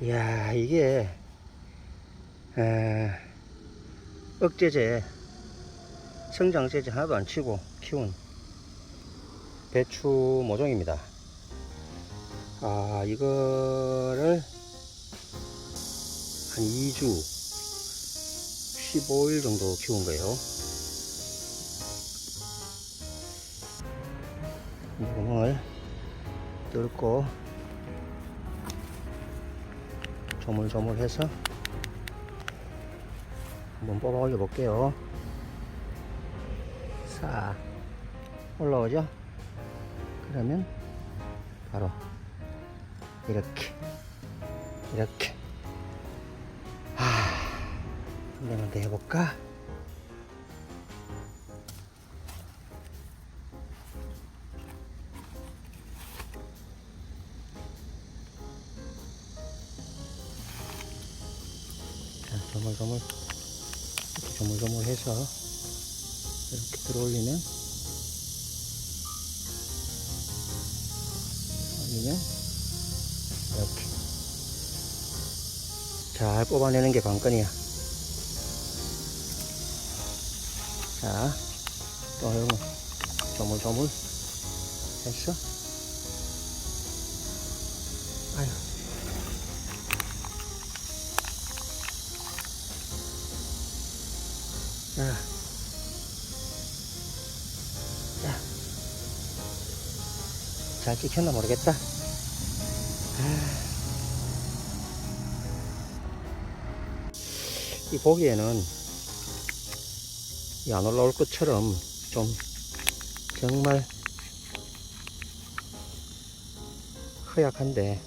이야, 이게, 에, 억제제, 성장제제 하나도 안 치고 키운 배추 모종입니다. 아, 이거를 한 2주, 15일 정도 키운 거예요. 이 구멍을 뚫고 조물조물해서 한번 뽑아 올려 볼게요. 싹 올라오죠? 그러면 바로 이렇게 이렇게 한 대만 더 해볼까? 조물조물 이렇게 조물조물 해서 이렇게 들어올리면 올리면 이렇게 잘 뽑아내는 게 관건이야. 자, 또 이런 거 조물조물 했어. 아유. 자. 자. 잘 찍혔나 모르겠다. 아. 이 보기에는 이안 올라올 것처럼 좀 정말 허약한데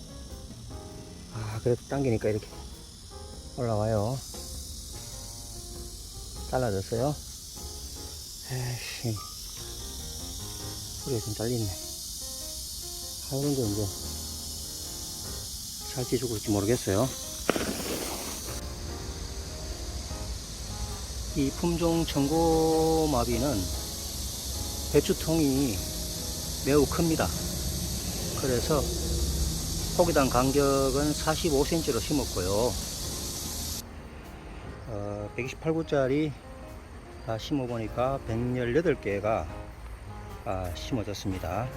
아 그래도 당기니까 이렇게 올라와요 잘라졌어요 에이씨 소리가 좀 잘리네 아 이런 거 이제 살지 죽을지 모르겠어요 이 품종 청고마비는 배추통이 매우 큽니다. 그래서 포기당 간격은 45cm로 심었고요. 어, 128구짜리 다 심어보니까 118개가 아, 심어졌습니다.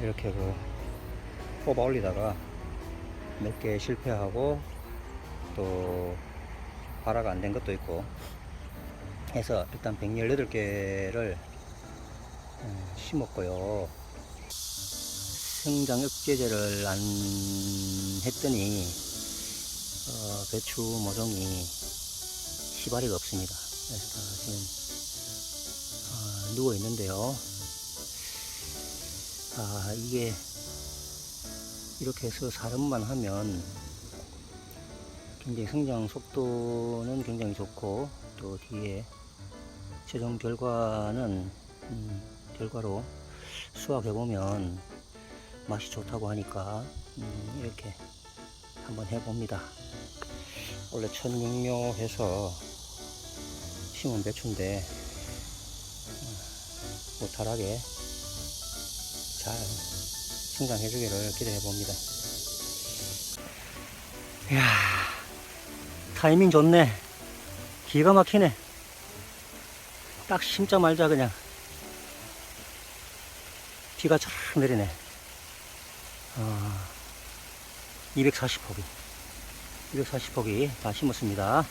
이렇게 그 뽑아 올리다가 몇 개 실패하고 또 발화가 안 된 것도 있고 해서 일단 118개를 심었고요. 성장 억제제를 안 했더니 어, 배추 모종이 시바리가 없습니다. 그래서 지금 어, 누워 있는데요. 아 이게 이렇게 해서 사름만 하면 굉장히 성장 속도는 굉장히 좋고 또 뒤에 최종 결과는 음, 결과로 수확해 보면 맛이 좋다고 하니까 음, 이렇게 한번 해봅니다. 원래 천육묘 해서 심은 배추인데 음, 무탈하게 잘 성장해 주기를 기대해 봅니다. 이야. 타이밍 좋네. 기가 막히네. 딱 심자 말자 그냥. 비가 쫙 내리네. 어, 240포기. 240포기 다 심었습니다.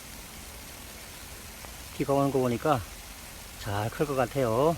비가 오는 거 보니까 잘 클 것 같아요.